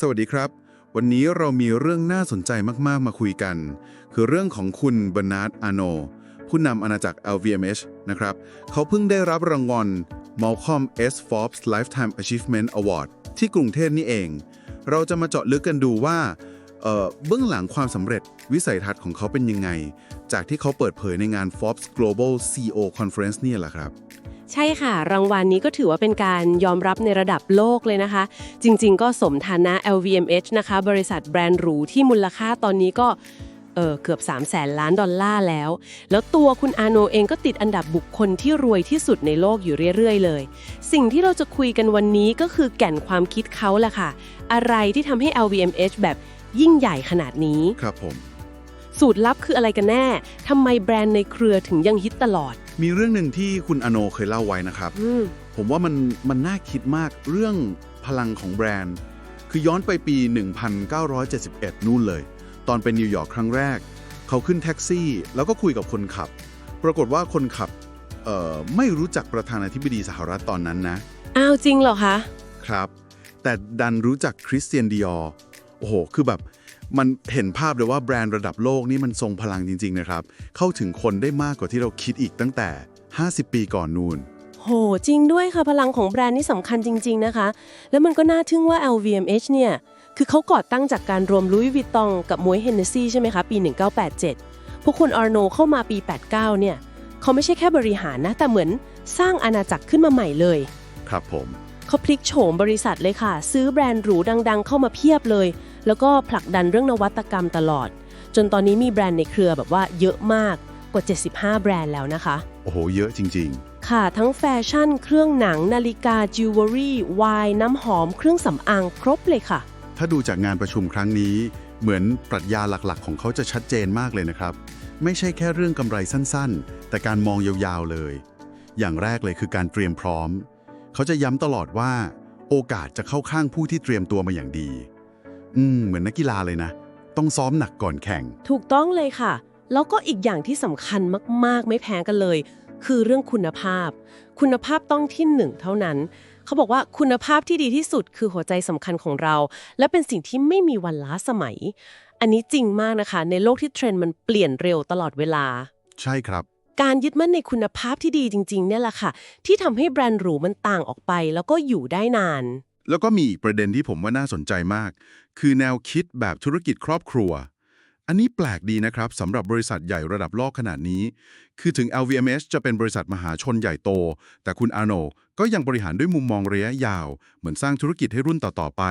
สวัสดีครับ วันนี้เรามีเรื่องน่าสนใจมากๆ มาคุยกัน คือเรื่องของคุณเบอร์นาร์ดอาโน ผู้นำอาณาจักร LVMH นะครับ เขาเพิ่งได้รับรางวัล Malcolm S. Forbes Lifetime Achievement Award ที่กรุงเทพนี่เอง เราจะมาเจาะลึกกันดูว่าเอ่อเบื้องหลังความสำเร็จวิสัยทัศน์ของเขาเป็นยังไง จากที่เขาเปิดเผยในงาน Forbes Global CEO Conference เนี่ยแหละครับ ใช่ค่ะ รางวัลนี้ก็ถือว่าเป็นการยอมรับในระดับโลกเลยนะคะ จริงๆ ก็สมฐานะ LVMH นะคะ บริษัทแบรนด์หรูที่มูลค่าตอนนี้ก็เออเกือบ 3 0 0แสนล้านดอลลาร์แล้ว แล้วตัวคุณอาโนเองก็ติดอันดับบุคคลที่รวยที่สุดในโลกอยู่เรื่อยๆ เลย สิ่งที่เราจะคุยกันวันนี้ก็คือแก่นความคิดเขาแหละค่ะ อะไรที่ทำให้ LVMH แบบยิ่งใหญ่ขนาดนี้ ครับผม สูตรลับคืออะไรกันแน่ทำไมแบรนด์ในเครือถึงยังฮิตตลอด มีเรื่องหนึ่งที่คุณอโนเคยเล่าไว้นะครับ อืมผมว่ามันมันน่าคิดมากเรื่องพลังของแบรนด์ คือย้อนไปปี 1971 นู่นเลย ตอนเป็นนิวยอร์กครั้งแรก เขาขึ้นแท็กซี่ แล้วก็คุยกับคนขับ ปรากฏว่าคนขับเอ่อไม่รู้จักประธานาธิบดีสหรัฐตอนนั้นนะ อ้าวจริงเหรอคะ ครับ แต่ดันรู้จักคริสเตียนดิออร์โอ้โห คือแบบ มันเห็นภาพเลยว่าแบรนด์ระดับโลกนี่มันทรงพลังจริง ๆ นะครับ เข้าถึงคนได้มากกว่าที่เราคิดอีกตั้งแต่ 50 ปีก่อนนูนโห จริงด้วยค่ะ พลังของแบรนด์นี่สำคัญจริง ๆ นะคะ แล้วมันก็น่าทึ่งว่า LVMH เนี่ย คือเขาก่อตั้งจากการรวมลุยวิตตองกับมวยเฮนเนสซี่ใช่ไหมคะ ปี 1987 พวกคุณอาร์โนเข้ามาปี 89 เนี่ย เขาไม่ใช่แค่บริหารนะ แต่เหมือนสร้างอาณาจักรขึ้นมาใหม่เลย ครับผม เขาพลิกโฉมบริษัทเลยค่ะ ซื้อแบรนด์หรูดัง ๆ เข้ามาเพียบเลย แล้วก็ผลักดันเรื่องนวัตกรรมตลอด จนตอนนี้มีแบรนด์ในเครือแบบว่าเยอะมากกว่า 75 แบรนด์แล้วนะคะ โอ้โห เยอะจริงค่ะ ทั้งแฟชั่น เครื่องหนัง นาฬิกา จิวเวลรี่ไวน์น้ำหอม เครื่องสำอาง ครบเลยค่ะๆถ้าดูจากงานประชุมครั้งนี้ เหมือนปรัชญาหลักๆ ของเขาจะชัดเจนมากเลยนะครับ ไม่ใช่แค่เรื่องกำไรสั้นๆ แต่การมองยาวๆเลย อย่างแรกเลยคือการเตรียมพร้อม เขาจะย้ำตลอดว่า โอกาสจะเข้าข้างผู้ที่เตรียมตัวมาอย่างดี อืมเหมือนนักกีฬาเลยนะ ต้องซ้อมหนักก่อนแข่ง ถูกต้องเลยค่ะ แล้วก็อีกอย่างที่สำคัญมาก ๆ ไม่แพ้กันเลย คือเรื่องคุณภาพ คุณภาพต้องที่หนึ่งเท่านั้น เขาบอกว่าคุณภาพที่ดีที่สุดคือหัวใจสำคัญของเรา และเป็นสิ่งที่ไม่มีวันล้าสมัย อันนี้จริงมากนะคะ ในโลกที่เทรนด์มันเปลี่ยนเร็วตลอดเวลา ใช่ครับ การยึดมั่นในคุณภาพที่ดีจริงๆเนี่ยแหละค่ะ ที่ทำให้แบรนด์หรูมันต่างออกไป แล้วก็อยู่ได้นาน แล้วก็มีอีกประเด็นที่ผมว่าน่าสนใจมาก คือแนวคิดแบบธุรกิจครอบครัว อันนี้แปลกดีนะครับสำหรับบริษัทใหญ่ระดับโลกขนาดนี้ คือถึง LVMH จะเป็นบริษัทมหาชนใหญ่โต แต่คุณอาโนก็ยังบริหารด้วยมุมมองระยะยาว เหมือนสร้างธุรกิจให้รุ่นต่อ ๆ ไป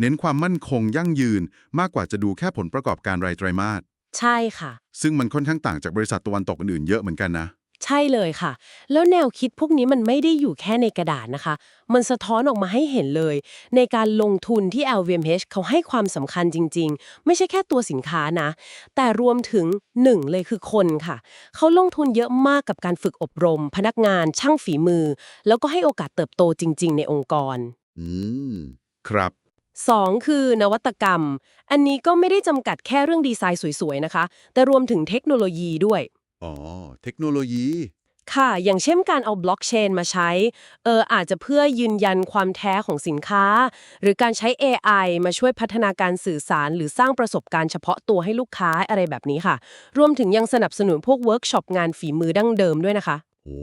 เน้นความมั่นคงยั่งยืน มากกว่าจะดูแค่ผลประกอบการรายไตรมาส ใช่ค่ะ ซึ่งมันค่อนข้างต่างจากบริษัทตะวันตกอื่นๆเยอะเหมือนกันนะ ใช่เลยค่ะ แล้วแนวคิดพวกนี้มันไม่ได้อยู่แค่ในกระดาษนะคะ มันสะท้อนออกมาให้เห็นเลย ในการลงทุนที่ LVMH เขาให้ความสำคัญจริง ๆ ไม่ใช่แค่ตัวสินค้านะ แต่รวมถึงหนึ่งเลยคือคนค่ะ เขาลงทุนเยอะมากกับการฝึกอบรม พนักงาน ช่างฝีมือ แล้วก็ให้โอกาสเติบโตจริง ๆ ในองค์กร อืม ครับ 2 คือนวัตกรรม อันนี้ก็ไม่ได้จำกัดแค่เรื่องดีไซน์สวยๆนะคะ แต่รวมถึงเทคโนโลยีด้วย อ๋อ เทคโนโลยี ค่ะ อย่างเช่นการเอาบล็อกเชนมาใช้ เอออาจจะเพื่อยืนยันความแท้ของสินค้า หรือการใช้ AI มาช่วยพัฒนาการสื่อสาร หรือสร้างประสบการณ์เฉพาะตัวให้ลูกค้าอะไรแบบนี้ค่ะ รวมถึงยังสนับสนุนพวกเวิร์กช็อปงานฝีมือดั้งเดิมด้วยนะคะ โอ้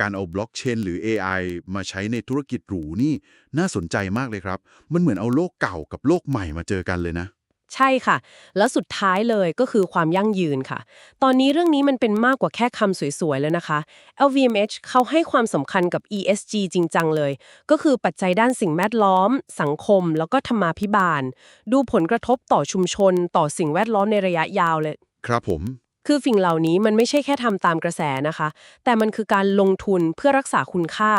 การเอาบล็อกเชนหรือ AI มาใช้ในธุรกิจหรูนี่ น่าสนใจมากเลยครับ มันเหมือนเอาโลกเก่ากับโลกใหม่มาเจอกันเลยนะ ใช่ค่ะ แล้วสุดท้ายเลยก็คือความยั่งยืนค่ะ ตอนนี้เรื่องนี้มันเป็นมากกว่าแค่คำสวยๆ แล้วนะคะ LVMH เขาให้ความสำคัญกับ ESG จริงจังเลย ก็คือปัจจัยด้านสิ่งแวดล้อม สังคม แล้วก็ธรรมาภิบาล ดูผลกระทบต่อชุมชน ต่อสิ่งแวดล้อมในระยะยาวเลย ครับผมคือสิ่งเหล่านี้มันไม่ใช่แค่ทำตามกระแสนะคะ แต่มันคือการลงทุนเพื่อรักษาคุณค่า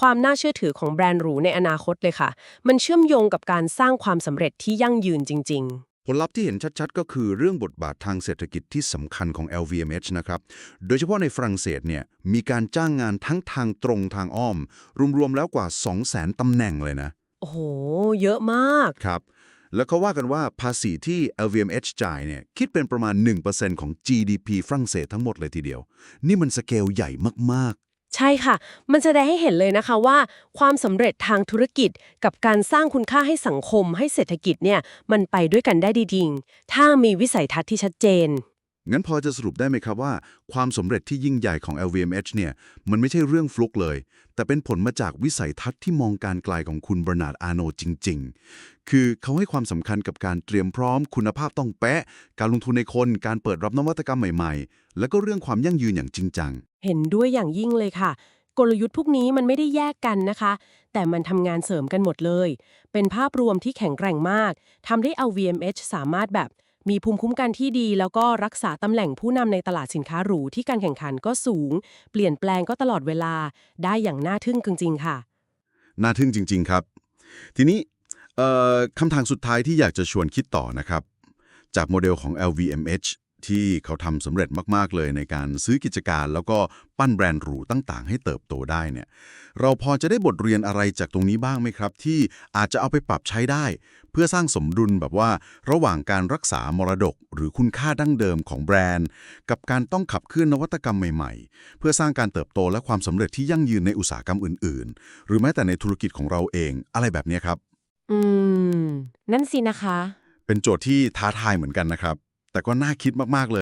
ความน่าเชื่อถือของแบรนด์หรูในอนาคตเลยค่ะ มันเชื่อมโยงกับการสร้างความสำเร็จที่ยั่งยืนจริงๆผ ลลัพธ์ที่เห็นชัดๆ ก็คือเรื่องบทบาททางเศรษฐกิจที่สำคัญของ LVMH นะครับ โดยเฉพาะในฝรั่งเศสเนี่ยมีการจ้างงานทั้งทางตรงทางอ้อม รวมๆแล้วกว่า 200,000ตำแหน่งเลยนะ โอ้โห เยอะมาก ครับ แล้วเขาว่ากันว่าภาษีที่ LVMH จ่ายเนี่ยคิดเป็นประมาณ 1%ของ GDP ฝรั่งเศสทั้งหมดเลยทีเดียว นี่มันสเกลใหญ่มาก ใช่ค่ะ มันแสดงให้เห็นเลยนะคะว่า ความสำเร็จทางธุรกิจกับการสร้างคุณค่าให้สังคมให้เศรษฐกิจเนี่ยมันไปด้วยกันได้ดีจริงถ้ามีวิสัยทัศน์ที่ชัดเจน งั้นพอจะสรุปได้ไหมครับว่า ความสำเร็จที่ยิ่งใหญ่ของ LVMH เนี่ย มันไม่ใช่เรื่องฟลุกเลย แต่เป็นผลมาจากวิสัยทัศน์ที่มองการไกลของคุณบรนาร์ดอาโนจริง ๆ คือเขาให้ความสำคัญกับการเตรียมพร้อม คุณภาพต้องเป๊ะการลงทุนในคน การเปิดรับนวัตกรรมใหม่ๆ แล้วก็เรื่องความยั่งยืนอย่างจริงจัง เห็นด้วยอย่างยิ่งเลยค่ะ กลยุทธ์พวกนี้มันไม่ได้แยกกันนะคะ แต่มันทำงานเสริมกันหมดเลย เป็นภาพรวมที่แข็งแกร่งมากทำให้ LVMH สามารถแบบ มีภูมิคุ้มกันที่ดี แล้วก็รักษาตำแหน่งผู้นำในตลาดสินค้าหรูที่การแข่งขันก็สูง เปลี่ยนแปลงก็ตลอดเวลาได้อย่างน่าทึ่งจริงๆค่ะ น่าทึ่งจริง ๆ ครับ ทีนี้คำถามสุดท้ายที่อยากจะชวนคิดต่อนะครับ จากโมเดลของ LVMH ที่เขาทำสำเร็จมาก ๆ เลยในการซื้อกิจการ แล้วก็ปั้นแบรนด์หรูต่าง ๆ ให้เติบโตได้เนี่ย เราพอจะได้บทเรียนอะไรจากตรงนี้บ้างไหมครับ ที่อาจจะเอาไปปรับใช้ได้ เพื่อสร้างสมดุลแบบว่า ระหว่างการรักษามรดก หรือคุณค่าดั้งเดิมของแบรนด์ กับการต้องขับเคลื่อนนวัตกรรมใหม่ๆ เพื่อสร้างการเติบโตและความสำเร็จที่ยั่งยืนในอุตสาหกรรมอื่น ๆ หรือแม้แต่ในธุรกิจของเราเอง อะไรแบบเนี้ยครับ อืม นั่นสินะคะ เป็นโจทย์ที่ท้าทายเหมือนกันนะครับ แต่ก็น่าคิดมากๆเลย